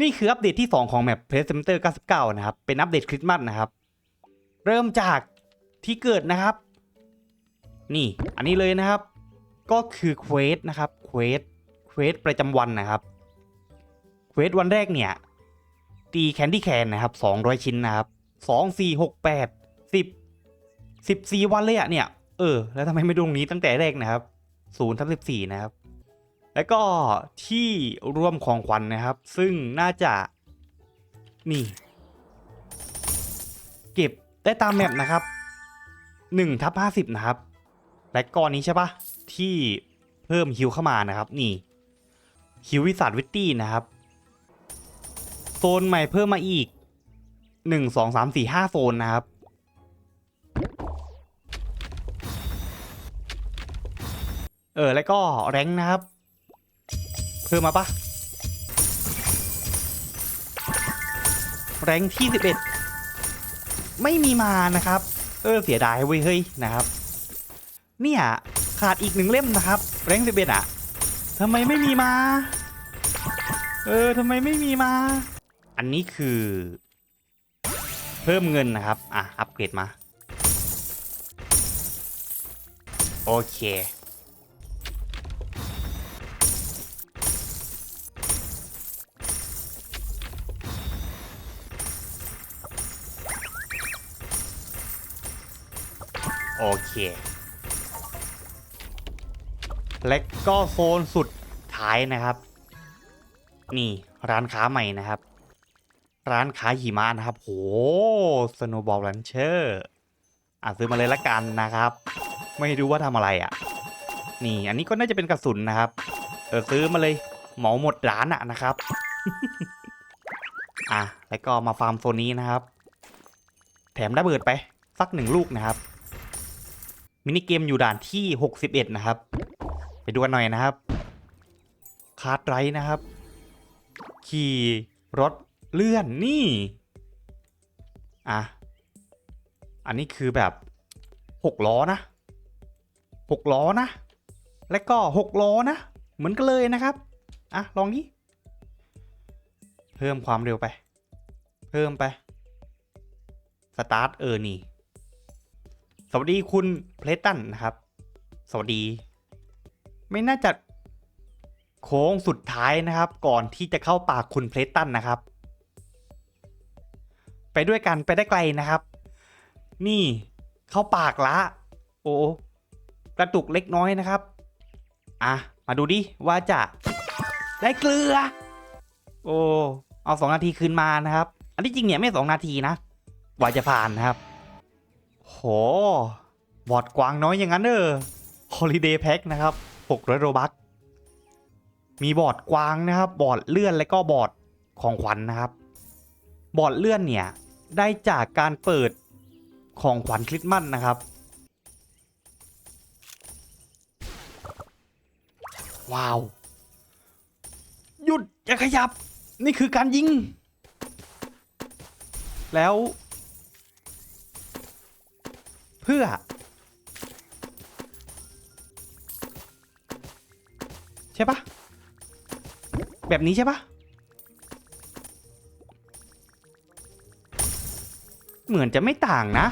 นี่คืออัปเดตที่ 2 ของแมป p r e s e n t e r 99 นะครับ เป็นอัปเดตคริสต์มาสนะครับ เริ่มจากที่เกิดนะครับ นี่อันนี้เลยนะครับ ก็คือเควสนะครับเควสเควสประจำวันนะครับเควสวันแรกเนี่ย ตีแคนดี้แคนนะครับ 200 ชิ้นนะครับ 2 4 6 8 10 14 วันเลยอะเนี่ย เออ แล้วทำไมไม่ดูตรงนี้ตั้งแต่แรกนะครับ0ทับ14 นะครับ แล้วก็ที่ร่วมของขวัญนนะครับ ซึ่งน่าจะนี่ เก็บได้ตามแมปนะครับ1ทับ50 นะครับ และก้อนนี้ใช่ปะที่เพิ่มฮิวเข้ามานะครับ นี่ฮิววิสัทวิตตี้นะครับ โซนใหม่เพิ่มมาอีก 1 2 3 4 5 โซนนะครับเออ แล้วก็แรงนะครับ เพิ่มมาปะแรงที่ 11 ไม่มีมานะครับ เออเสียดายเว้ยเฮ้ยนะครับ เนี่ยขาดอีกหนึ่งเล่มนะครับ แรงค์11อะทำไมไม่มีมา เออทำไมไม่มีมา อันนี้คือ เพิ่มเงินนะครับ อะ อัปเกรดมา โอเค โอเค และก็โซนสุดท้ายนะครับ นี่ร้านค้าใหม่นะครับ ร้านค้าหิมะนะครับโหสโนบอลลันเชอร์อะซื้อมาเลยละกันนะครับ ไม่รู้ว่าทำอะไรอะ นี่อันนี้ก็น่าจะเป็นกระสุนนะครับ เออซื้อมาเลยเหมาหมดร้านอะนะครับ อะแล้วก็มาฟาร์มโซนนี้นะครับ แถมระเบิดไปสักหนึ่งลูกนะครับ มินิเกมอยู่ด่านที่ 61 นะครับ ไปดูกันหน่อยนะครับ คาร์ดไรท์นะครับ ขี่รถเลื่อนนี่ อะ อันนี้คือแบบ 6 ล้อนะ 6 ล้อนะ และก็ 6 ล้อนะ เหมือนกันเลยนะครับ อะ ลองนี้ เพิ่มความเร็วไป เพิ่มไป สตาร์ทเออนี่ สวัสดีคุณเพลตันนะครับ สวัสดี ไม่น่าจะโค้งสุดท้ายนะครับ ก่อนที่จะเข้าปากคุณเพลตันนะครับ ไปด้วยกันไปได้ไกลนะครับ นี่เข้าปากละ โอ้กระตุกเล็กน้อยนะครับ อะ มาดูดิว่าจะได้เกลือ โอ้เอาสองนาทีคืนมานะครับ อันที่จริงเนี่ยไม่สองนาทีนะกว่าจะผ่านนะครับ โห บอดกวางน้อยอย่างนั้นเออ Holiday Pack นะครับ 600 โรบัคมีบอร์ดกวางนะครับ บอร์ดเลื่อนและก็บอร์ดของขวัญนนะครับ บอร์ดเลื่อนเนี่ย ได้จากการเปิดของขวัญคริสต์มาสนะครับ ว้าว หยุดอย่าขยับ นี่คือการยิง แล้ว พื่อ ใช่ปะแบบนี้ใช่ปะเหมือนจะไม่ต่างนะ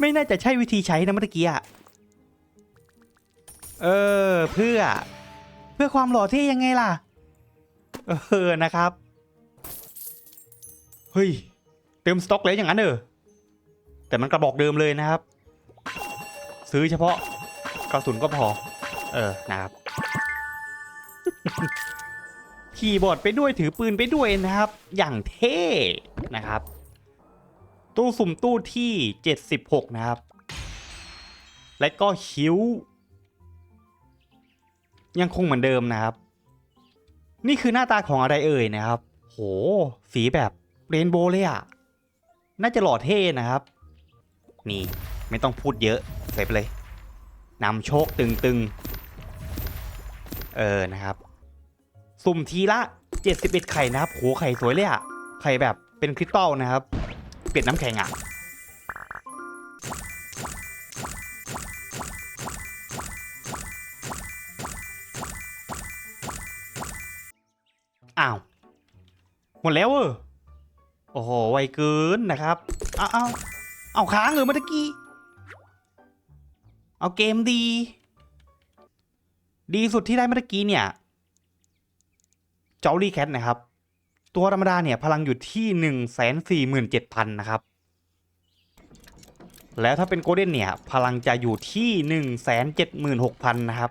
ไม่น่าจะใช่วิธีใช้นะเมื่อกี้อะเออ เพื่อ เพื่อความหล่อเท่ยังไงล่ะ เออนะครับ เฮ้ย เติมสต็อกเลยอย่างนั้นเออ แต่มันกระบอกเดิมเลยนะครับ ซื้อเฉพาะกระสุนก็พอ เออนะครับขี่บอร์ดไปด้วยถือปืนไปด้วยนะครับ อย่างเท่นะครับ ตู้สุ่มตู้ที่ 76 นะครับ และก็คิ้ว ยังคงเหมือนเดิมนะครับ นี่คือหน้าตาของอะไรเอ่ยนะครับ โห สีแบบเรนโบว์เลยอะน่าจะหล่อเท่นะครับ นี่ไม่ต้องพูดเยอะใส่ไปเลยนำโชคตึงๆ เออนะครับ สุ่มทีละ 71 ไข่นะครับโหไข่สวยเลยอะไข่แบบเป็นคริสตัลนะครับ เปลี่ยนน้ำแข็งอะอ้าว หมดแล้วเออโอ้โห ไวเกินนะครับเอาเอา เอาค้างเลยเมื่อกี้ เอาเกมดี ดีสุดที่ได้เมื่อกี้เนี่ยจอรี่แคทนะครับ ตัวธรรมดาเนี่ย พลังอยู่ที่หนึ่งแสนสี่หมื่นเจ็ดพันนะครับ แล้วถ้าเป็นโกลเด้นเนี่ย พลังจะอยู่ที่หนึ่งแสนเจ็ดหมื่นหกพันนะครับ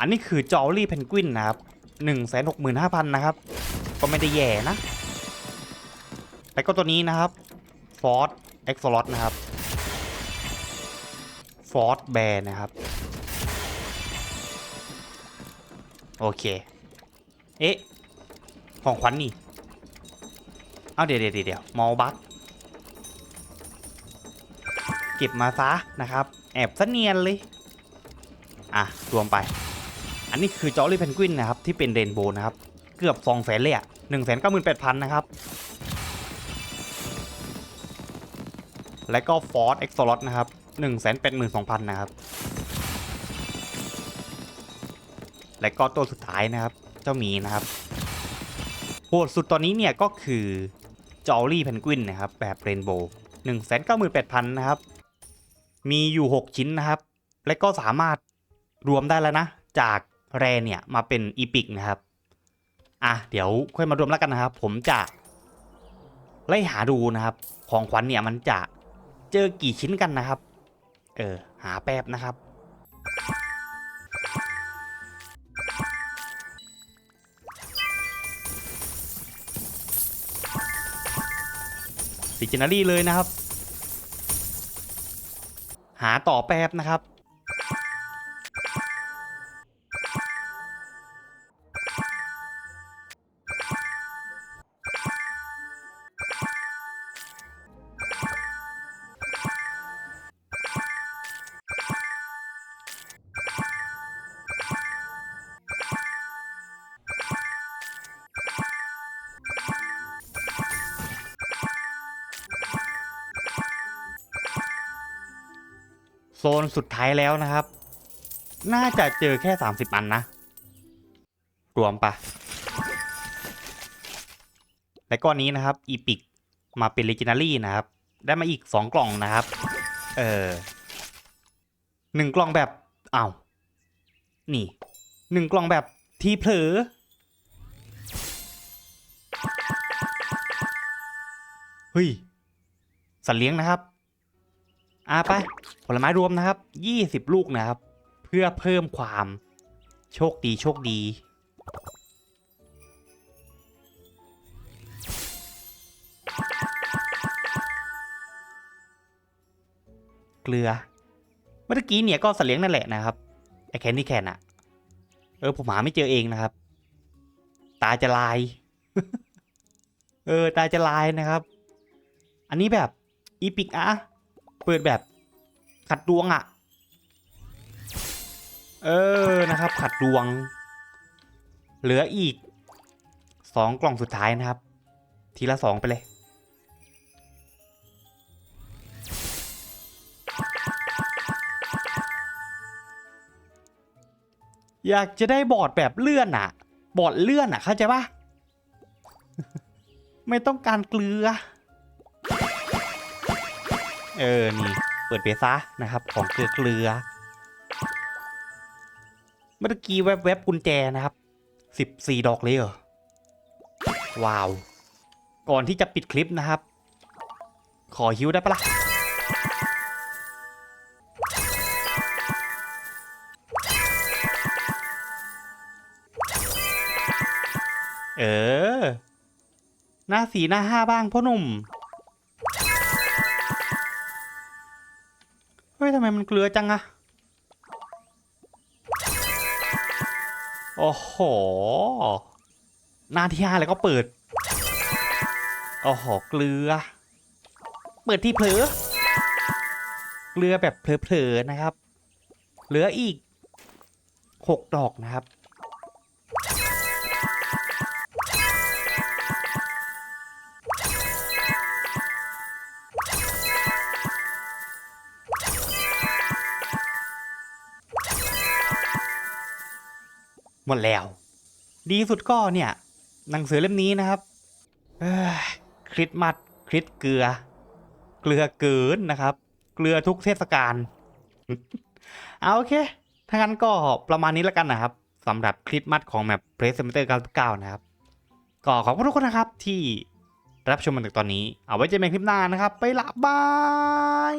อันนี้คือจอรี่เพนกวินนะครับหนึ่งแสนหกหมื่นห้าพันนะครับ ก็ไม่ได้แย่นะ แล้วก็ตัวนี้นะครับฟอร์ดเอ็กซ์ลอตนะครับฟอร์ดแบร์นะครับ โอเค เอ๊ะ ของขวัญนนี่ เอาเดี๋ยวเดี๋ยวเดี๋ยวมอลบักเก็บมาซะนะครับ แอบซะเนียนเลย อะ รวมไป อันนี้คือจอรี่เพนกวินนะครับ ที่เป็นเรนโบว์นะครับ เกือบสองแสนเลยอะหนึ่งแสนเก้าหมื่นแปดพันนะครับ และก็ฟอร์ดเอ็กซ์ลอตนะครับหนึ่งแสนแปดหมื่นสองพันนะครับ และก็ตัวสุดท้ายนะครับ เจ้าหมีนะครับโหดสุดตอนนี้เนี่ยก็คือจอรี่เพนกวินนะครับ แบบเรนโบว์หนึ่งแสนเก้าหมื่นแปดพันนะครับ มีอยู่ 6 ชิ้นนะครับ และก็สามารถรวมได้แล้วนะ จากแรเนี่ยมาเป็นอีพิกนะครับ อะ เดี๋ยวค่อยมารวมแล้วกันนะครับ ผมจะไล่หาดูนะครับ ของขวัญเนี่ยมันจะ เจอกี่ชิ้นกันนะครับ เออ หาแป๊บนะครับ ดิจินารีเลยนะครับ หาต่อแป๊บนะครับ นสุดท้ายแล้วนะครับ น่าจะเจอแค่ 30 อันนะ รวมปะและก้อนนี้นะครับอีพิกมาเป็น Legendary นะครับ ได้มาอีก 2 กล่องนะครับ เออหนึ่งกล่องแบบอ้าวนี่หนึ่งกล่องแบบทีเผลอเฮ้ยสัตว์เลี้ยงนะครับ อ่าไป ผลไม้รวมนะครับ20ลูกนะครับ เพื่อเพิ่มความโชคดีโชคดี เกลือ เมื่อกี้เนี่ยก็สเลียงนั่นแหละนะครับไอแคนดี้แคนอะเออผมหาไม่เจอเองนะครับ ตาจะลาย เออ ตาจะลายนะครับ อันนี้แบบอีพิกอะ เปิดแบบขัดดวงอะ่ะ เออนะครับ ขัดดวง เหลืออีกสองกล่องสุดท้ายนะครับ ทีละสองไปเลย อยากจะได้บอร์ดแบบเลื่อนอะบอร์ดเลื่อนอะเข้าใจปะไม่ต้องการเกลือ เออ นี่ เปิดเบซะนะครับ ของเกลือเกลือ เมื่อกี้แวบๆบกุญแจนะครับสิบสี่ดอกเลยเหรอ ว้าว ก่อนที่จะปิดคลิปนะครับ ขอฮิวได้ปะล่ะ เออ หน้าสีหน้าห้าบ้างพ่อหนุ่ม ฮ้ยทำไมมันเกลือจังอะโอ้โห หน้าที่ห้าแล้วก็เปิด โอ้โห เกลือ เปิดที่เผลอ เกลือแบบเผลอๆนะครับ เหลืออีกหกดอกนะครับ หมดแล้ว ดีสุดก็เนี่ย หนังสือเล่มนี้นะครับคริสต์มาสคริสเกลือ เกลือเกินนะครับ เกลือทุกเทศกาลเอาโอเค ถ้างั้นก็ประมาณนี้แล้วกันนะครับสำหรับคริสต์มาสของแมปเพรสเซมเตอร์99 นะครับ ก็ขอบคุณทุกคนนะครับที่รับชมมาถึงตอนนี้ เอาไว้เจอกันคลิปหน้านะครับ ไปละบาย